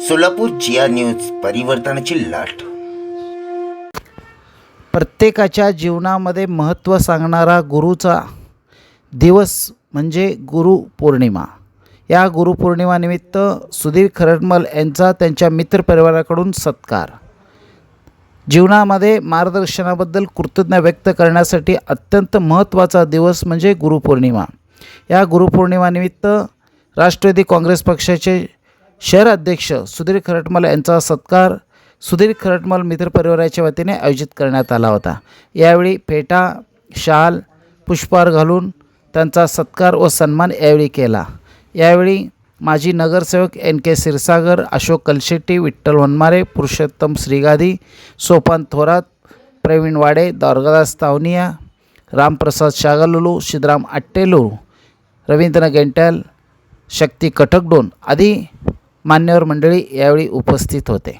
सोलापूर जिया news परिवर्तनाची लाट. प्रत्येकाच्या जीवनामध्ये महत्त्व सांगणारा गुरुचा दिवस म्हणजे गुरुपौर्णिमा या गुरुपौर्णिमानिमित्त सुधीर खरडमल यांचा त्यांच्या मित्रपरिवाराकडून सत्कार. जीवनामध्ये मार्गदर्शनाबद्दल कृतज्ञता व्यक्त करण्यासाठी अत्यंत महत्त्वाचा दिवस म्हणजे गुरुपौर्णिमा या गुरुपौर्णिमानिमित्त राष्ट्रवादी काँग्रेस पक्षाचे शहर अध्यक्ष सुधीर खरटमल यांचा सत्कार सुधीर खरटमल मित्रपरिवाराच्या वतीने आयोजित करण्यात आला होता. यावेळी फेटा शाल पुष्पहार घालून त्यांचा सत्कार व सन्मान यावेळी केला. यावेळी माजी नगरसेवक एन के क्षीरसागर अशोक कलशेट्टी विठ्ठल वनमारे पुरुषोत्तम श्रीगादी सोपान थोरात प्रवीण वाडे दौर्गादास तावनिया रामप्रसाद शागलुलू सिद्धराम आट्टेलू रवींद्र गेंटल शक्ती कटकडोन आदी मान्यवर मंडळी यावेळी उपस्थित होते.